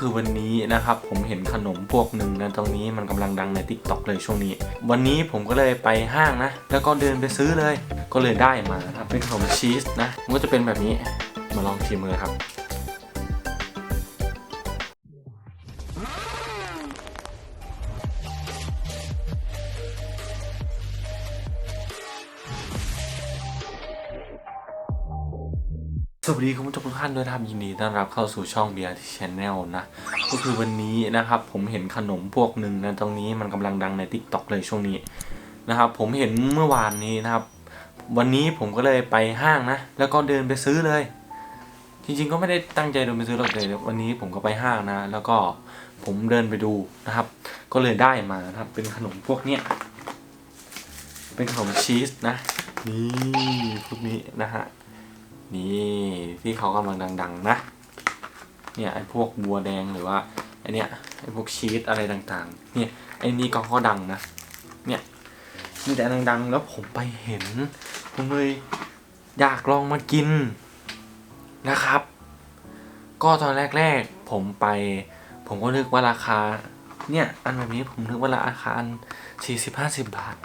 คือวันนี้นะครับ ผมเห็นขนมพวกหนึ่งนะตรงนี้มันกำลังดังใน t ิ k t o k เลยช่วงนี้ วันนี้ผมก็เลยไปห้างนะ แล้วก็เดินไปซื้อเลย ก็เลยได้มาครับเป็นขนมชีสนะมันก็จะเป็นแบบนี้มาลองชิมเลยครับ สวัสดีคุณผู้ชมทุกท่านด้วยนะครับยินดีต้อนรับเข้าสู่ช่อง BRT Channel นะ ก็คือวันนี้นะครับ ผมเห็นขนมพวกหนึ่งนะตรงนี้มันกำลังดังใน Tik t o k เลยช่วงนี้นะครับ ผมเห็นเมื่อวานนี้นะครับ วันนี้ผมก็เลยไปห้างนะ แล้วก็เดินไปซื้อเลย จริงๆก็ไม่ได้ตั้งใจเดินไปซื้อหรอกเลยวันนี้ผมก็ไปห้างนะ แล้วก็ผมเดินไปดูนะครับ ก็เลยได้มานะครับ เป็นขนมพวกเนี้ยเป็นขนมชีสนะนี่พวกนี้นะฮะ นี่ที่เขากำลังดัง ๆ นะ เนี่ยไอ้พวกบัวแดงหรือว่าไอเนี้ยไอ้พวกชีสอะไรต่างๆ เนี่ยไอ้นี่ก็เขาดังนะ เนี่ยมีแต่ดังๆ แล้วผมไปเห็น ผมเลยอยากลองมากินนะครับ ก็ตอนแรกๆผมไป ผมก็นึกว่าราคา เนี่ยอันแบบนี้ผมนึกว่าราคาอันสี่สิบห้าสิบบาท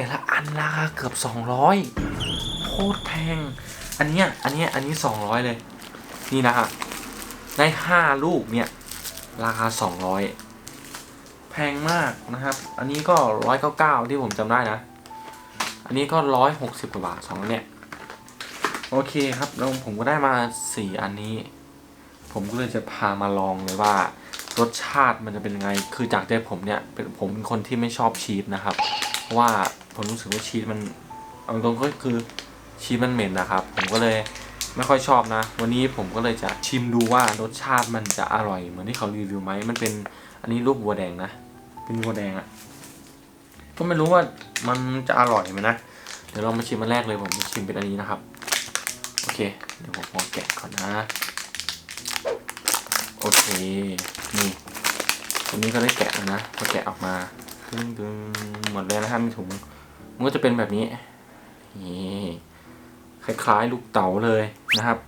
แต่ละอันราคาเกือบสองร้อยโคตรแพง อันเนี้ยอันเนี้ยอันนี้สองร้อยเลย นี่นะฮะได้ห้าลูกเนี่ย ราคาสองร้อยแพงมากนะครับ อันนี้ก็ร้อยเก้าเก้าที่ผมจำได้นะ อันนี้ก็ร้อยหกสิบกว่าบาทสองอันเนี่ย โอเคครับแล้วผมก็ได้มาสี่อันนี้ ผมก็เลยจะพามาลองเลยว่ารสชาติมันจะเป็นยังไง คือจากใจผมเนี่ย เป็นผมเป็นคนที่ไม่ชอบชีสนะครับ ว่า ผมรู้สึกว่าชีสมันเอาตรงก็คือชีสมันเหม็นนะครับ ผมก็เลยไม่ค่อยชอบนะ วันนี้ผมก็เลยจะชิมดูว่ารสชาติมันจะอร่อยเหมือนที่เขารีวิวไหมมันเป็นอันนี้รูปวัวแดงนะ เป็นวัวแดงอะ่ะก็ไม่รู้ว่ามันจะอร่อยไหมนะเดี๋ยวเรามาชิมมันแรกเลยผมจะชิมเป็นอันนี้นะครับโอเค เดี๋ยวผมขอแกะก่อนนะโอเคนี่ตรงนี้ก็ได้แกะแล้วนะพอแกะออกมาดึงดึงหมดเลยนะครับในถุง มันก็จะเป็นแบบนี้นี่คล้ายๆ ลูกเต๋าเลยนะครับ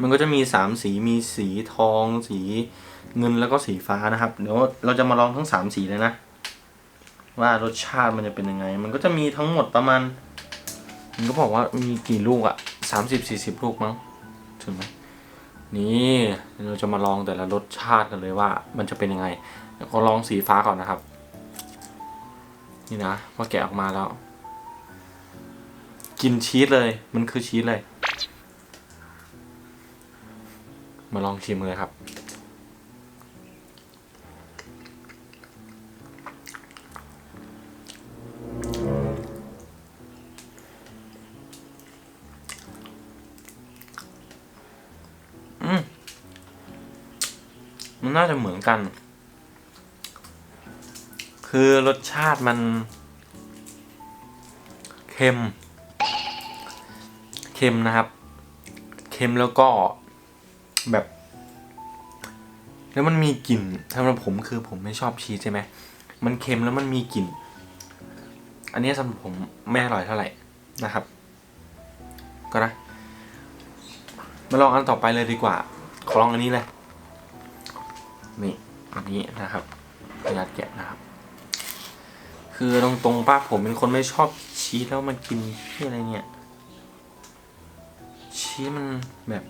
มันก็จะมีสามสีมีสีทอง สีเงินแล้วก็สีฟ้านะครับ เดี๋ยวเราจะมาลองทั้งสามสีเลยนะ ว่ารสชาติมันจะเป็นยังไง มันก็จะมีทั้งหมดประมาณมันก็บอกว่ามีกี่ลูกอะสามสิบสี่สิบลูกมั้งถึงไหมนี่เราจะมาลองแต่ละรสชาติกันเลยว่า มันจะเป็นยังไงเดี๋ยวก็ลองสีฟ้าก่อนนะครับ นี่นะพอแกะออกมาแล้ว กินชีสเลย มันคือชีสเลย มาลองชิมเลยครับ อืมมันน่าจะเหมือนกัน คือรสชาติมันเค็มเค็มนะครับ เค็มแล้วก็แบบ แล้วมันมีกลิ่นสำหรับผมคือผมไม่ชอบชีสใช่ไหมมันเค็มแล้วมันมีกลิ่น อันนี้สำหรับผมไม่อร่อยเท่าไหร่นะครับ ก็นะ มาลองอันต่อไปเลยดีกว่า ขอลองอันนี้เลย นี่ อันนี้นะครับขออนุญาตแกะนะครับ คือตรงตรงๆป้าผมเป็นคนไม่ชอบชีสแล้วมันกินที่อะไรเนี่ย ชีสมันแบบ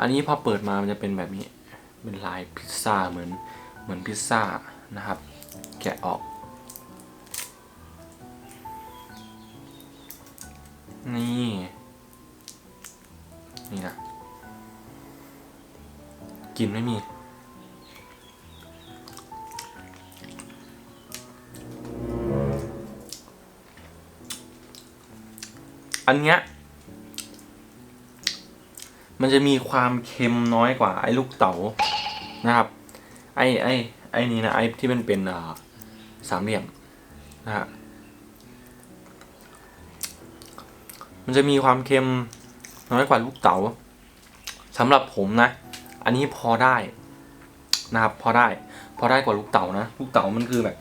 อันนี้พอเปิดมามันจะเป็นแบบนี้ เป็นลายพิซซ่าเหมือนเหมือนพิซซ่านะครับ แกะออก นี่ นี่นะกินไม่มี อันเนี้ยมันจะมีความเค็มน้อยกว่า ไอ้ลูกเต๋านะครับ ไอ้ไอ้ไอ้นี่นะไอ้ที่มันเป็นอ่าสามเหลี่ยมนะฮะมันจะมีความเค็มน้อยกว่าลูกเต๋าสำหรับผมนะ อันนี้พอได้นะครับ พอได้ พอได้กว่าลูกเต๋านะ ลูกเต๋ามันคือแบบ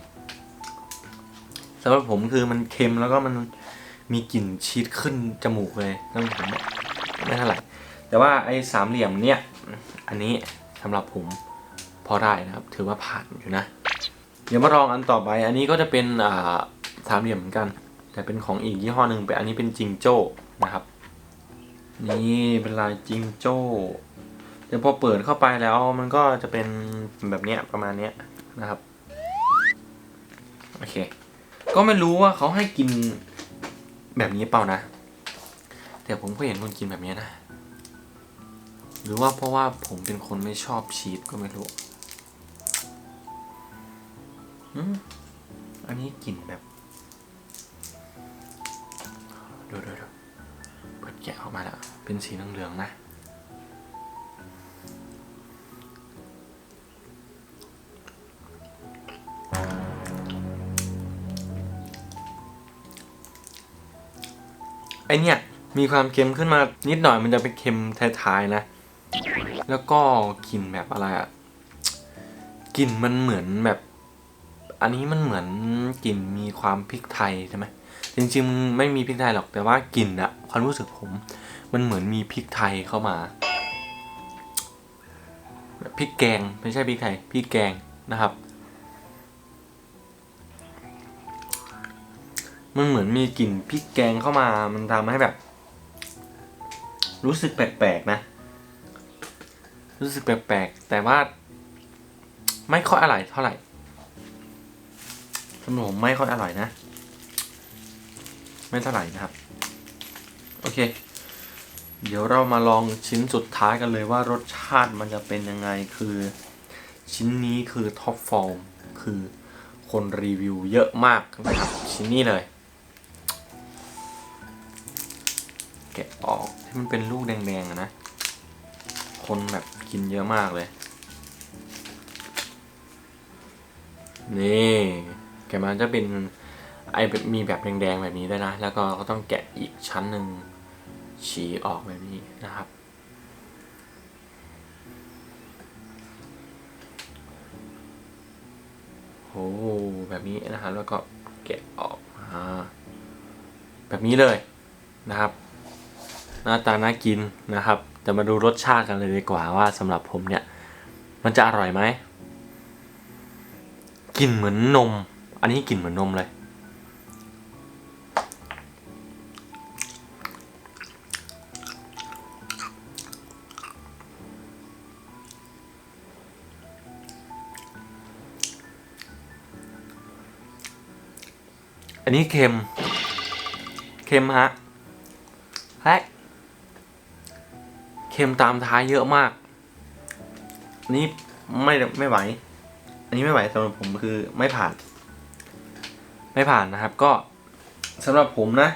สำหรับผมคือมันเค็มแล้วก็มัน มีกลิ่นชีสขึ้นจมูกเลยนั่นผมไม่เท่าไหร่แต่ว่าไอ้สามเหลี่ยมเนี่ย อันนี้สำหรับผมพอได้นะครับ ถือว่าผ่านอยู่นะ เดี๋ยวมาลองอันต่อไป อันนี้ก็จะเป็นอ่าสามเหลี่ยมเหมือนกัน แต่เป็นของอีกยี่ห้อหนึ่งเป็นอันนี้เป็นจิงโจ้นะครับ นี่เป็นลายจิงโจ้เดี๋ยวพอเปิดเข้าไปแล้วมันก็จะเป็นแบบเนี้ยประมาณเนี้ยนะครับ โอเค ก็ไม่รู้ว่าเขาให้กิน แบบนี้เปล่านะ แต่ผมก็เห็นคนกินแบบนี้นะ หรือว่าเพราะว่าผมเป็นคนไม่ชอบชีสก็ไม่รู้อืมอันนี้กลิ่นแบบดูดูดูเปิดแกะออกมาแล้ว เป็นสีเหลืองๆนะ อเนี่ยมีความเค็มขึ้นมานิดหน่อยมันจะเป็นเค็มท้ายๆนะ แล้วก็กลิ่นแบบอะไรอะกลิ่นมันเหมือนแบบ อันนี้มันเหมือนกลิ่นมีความพริกไทยใช่ไหมจริงๆไม่มีพริกไทยหรอกแต่ว่ากลิ่นอะความรู้สึกผม มันเหมือนมีพริกไทยเข้ามาพริกแกงไม่ใช่พริกไทยพริกแกงนะครับ มันเหมือนมีกลิ่นพริกแกงเข้ามา มันทำให้แบบ รู้สึกแปลกๆนะ รู้สึกแปลกๆแต่ว่า ไม่ค่อยอร่อยเท่าไหร่สำหรับผมไม่ค่อยอร่อยนะ ไม่เท่าไหร่นะครับ โอเค เดี๋ยวเรามาลองชิ้นสุดท้ายกันเลยว่ารสชาติมันจะเป็นยังไงคือ ชิ้นนี้คือท็อปฟอร์มคือคนรีวิวเยอะมากนะครับ ชิ้นนี้เลย แกะออกที่มันเป็นลูกแดงๆนะ คนแบบกินเยอะมากเลย นี่แกะมันจะเป็นไอมีแบบแดงๆแบบนี้ด้วยนะ แล้วก็ก็ต้องแกะอีกชั้นหนึ่งฉีออกแบบนี้นะครับ โอ้แบบนี้นะครับแล้วก็แกะออกอ่าแบบนี้เลยนะครับ หน้าตาน่ากินนะครับจะมาดูรสชาติกันเลยดีกว่าว่าสำหรับผมเนี่ย มันจะอร่อยไหมกลิ่นเหมือนนม อันนี้กลิ่นเหมือนนมเลย อันนี้เค็ม เค็มฮะแฮะเค็มตามท้ายเยอะมากอันนี้ไม่ไม่ไหว อันนี้ไม่ไหวสำหรับผมคือไม่ผ่าน ไม่ผ่านนะครับ ก็สำหรับผมนะ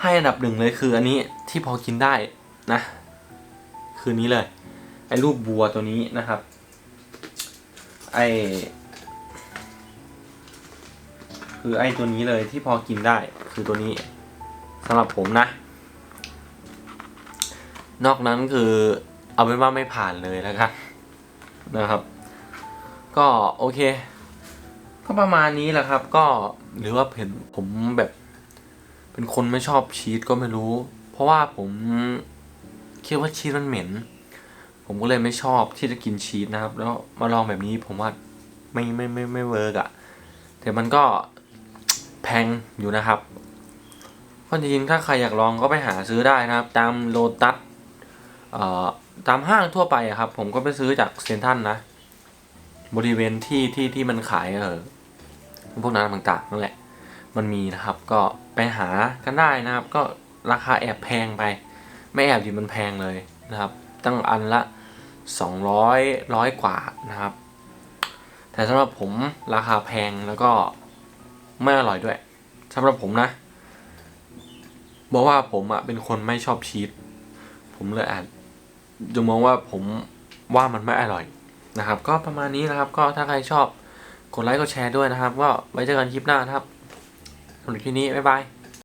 ให้อันดับหนึ่งเลยคือ อันนี้ที่พอกินได้นะ คือนี้เลย ไอ้รูปบัวตัวนี้นะครับ ไอคือไอ้ตัวนี้เลยที่พอกินได้ คือตัวนี้สำหรับผมนะ นอกนั้นคือเอาเป็นว่าไม่ผ่านเลยแล้วกันนะครับ ก็โอเค ก็ประมาณนี้แหละครับ ก็หรือว่าเห็นผมแบบ เป็นคนไม่ชอบชีสก็ไม่รู้ เพราะว่าผมคิดว่าชีสมันเหม็น ผมก็เลยไม่ชอบที่จะกินชีสนะครับ แล้วมาลองแบบนี้ผมว่าไม่ไม่ไม่ไม่เวิร์กอะแต่มันก็แพงอยู่นะครับก็จริงๆถ้าใครอยากลองก็ไปหาซื้อได้นะครับ ตามโลตัส ตามห้างทั่วไปครับ ผมก็ไปซื้อจากเซนทันนะ บริเวณที่ที่ที่มันขายเออพวกนั้นต่างๆนั่นแหละ มันมีนะครับ ก็ไปหากันได้นะครับ ก็ราคาแอบแพงไป ไม่แอบดิมันแพงเลยนะครับ ตั้งอันละสองร้อยร้อยกว่านะครับ แต่สำหรับผมราคาแพงแล้วก็ไม่อร่อยด้วยสำหรับผมนะบอกว่าผมอะเป็นคนไม่ชอบชีสผมเลยอาจ จะมองว่าผมว่ามันไม่อร่อยนะครับ ก็ประมาณนี้นะครับ ก็ถ้าใครชอบกดไลค์กดแชร์ด้วยนะครับ ก็ไว้เจอกันคลิปหน้านะครับสำหรับคลิปนี้บ๊ายบาย